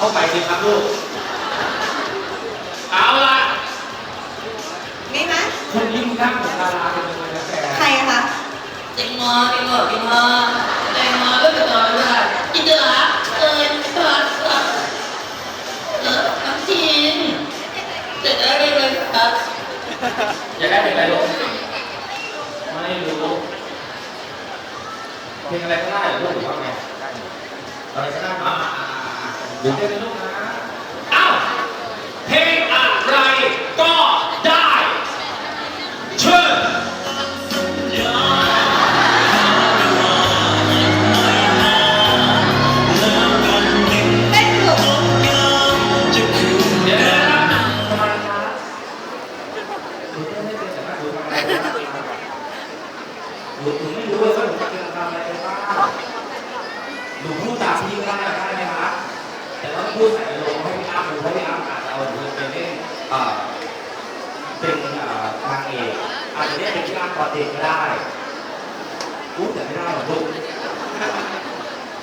ลูก เอาละนี่ไหมคนยิ่งนั่งของดาราเป็นเลยนะแกใครอะคะ Tình mơ, tình mơ, tình mơ Tình mơ rất là nổi rồi Chị đưa hả? Ơi, thật thật Ờ, cảm xin Chị đã đây rồi, thật อยากได้เพลงอะไรลูกไม่รู้เพลงอะไรก็ได้เหรอลูกหรือว่าไงอะไรก็ได้มาเดี๋ยวเต้นนะลูกนะ อ้าวเพลงอะไรก็ได้เชิญเต้นหลงเดี๋ยวนะครับทำไมครับหนูเต้นไม่เป็นแต่ว่าหนูทำอะไรเป็นบ้างหนูหนูไม่รู้เลยว่าหนูจะทำอะไรเป็นบ้างหนูพูดตามพี่ก็ได้ได้ไหมครับ แต่ว่าพูดใส่อารมณ์ให้พี่อ้ำหนูให้พี่อ้ำอาจจะเอาหนูไปเล่นเอ่อเป็นอ่อนางเอกอาจจะเรียกเป็นพี่อ้ำตอนเด็กก็ได้พูดแต่ไม่ได้หรอกลูก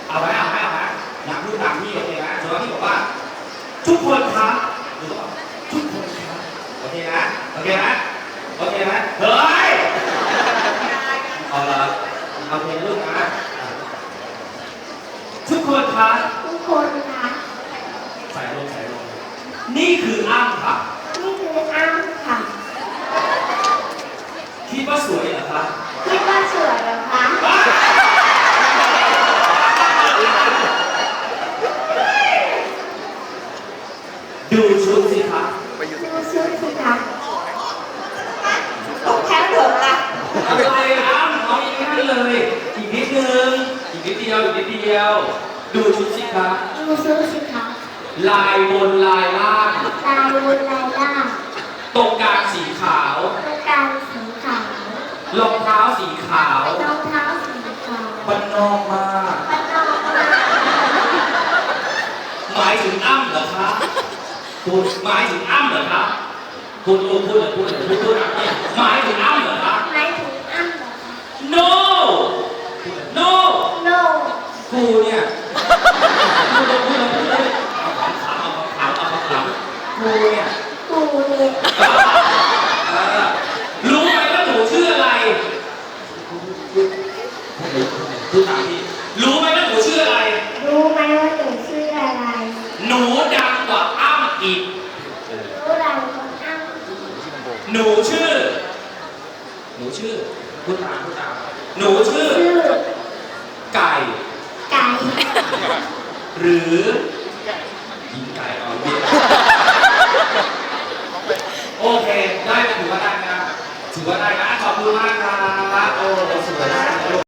เอาไว้เอาไว้เอาไว้อยากพูดตามพี่โอเคไหมสมมติว่าพี่บอกว่าทุกคนครับหรือว่าทุกคนครับโอเคนะโอเคนะโอเคนะเฮ้ยเอาละเอาเพลงลูกนะทุกคนครับทุกคนคะใส่ลงใส่ลงนี่คืออ้ำค่ะ นี่คืออ้ำค่ะ คิดว่าสวยเหรอคะ คิดว่าสวยเหรอคะดูชุดสิคะดูชุดสิคะลูกแค่หลงละอะไรอ้ำเอาอย่างนั้นเลย อีกนิดนึง อีกนิดเดียว อีกนิดเดียว ดูชุดสิคะดูชุดสิคะ ลายบนลายล่าง ลายบนลายล่างตรงกลางสีขาว ตรงกลางสีขาวรองเท้าสีขาวรองเท้าสีขาวบ้านนอกมากมันนอกมากหมายถึงอ้ำเหรอคะพูดหมายถึงอ้ำเหรอคะพูดพูดพูดพูดพูดพูดพูดหมายถึงอ้ำเหรอคะ หมายถึงอ้ำเหรอคะ no no no กูเนี่ยพูดเลยพูดเลยพูดเลยเอาของขาวเอาของขาวเอาของขาวกูเนี่ย กูเนี่ย เออรู้ไหมว่าหนูชื่ออะไรพูดตามพี่รู้ไหมว่าหนูชื่ออะไร รู้ไหมว่าหนูชื่ออะไร หนูดังกว่า อ้ำอีกรู้เราคนอ้ำหนูชื่อ หนูชื่อพูดตามพูดตามหนูชื่อชื่อไก่ไก่ หรือหญิงไก่เอาเรียกโอเค ได้ไหมถือว่าได้ไหมครับถือว่าได้นะขอบคุณมากครับโอ้สวยมาก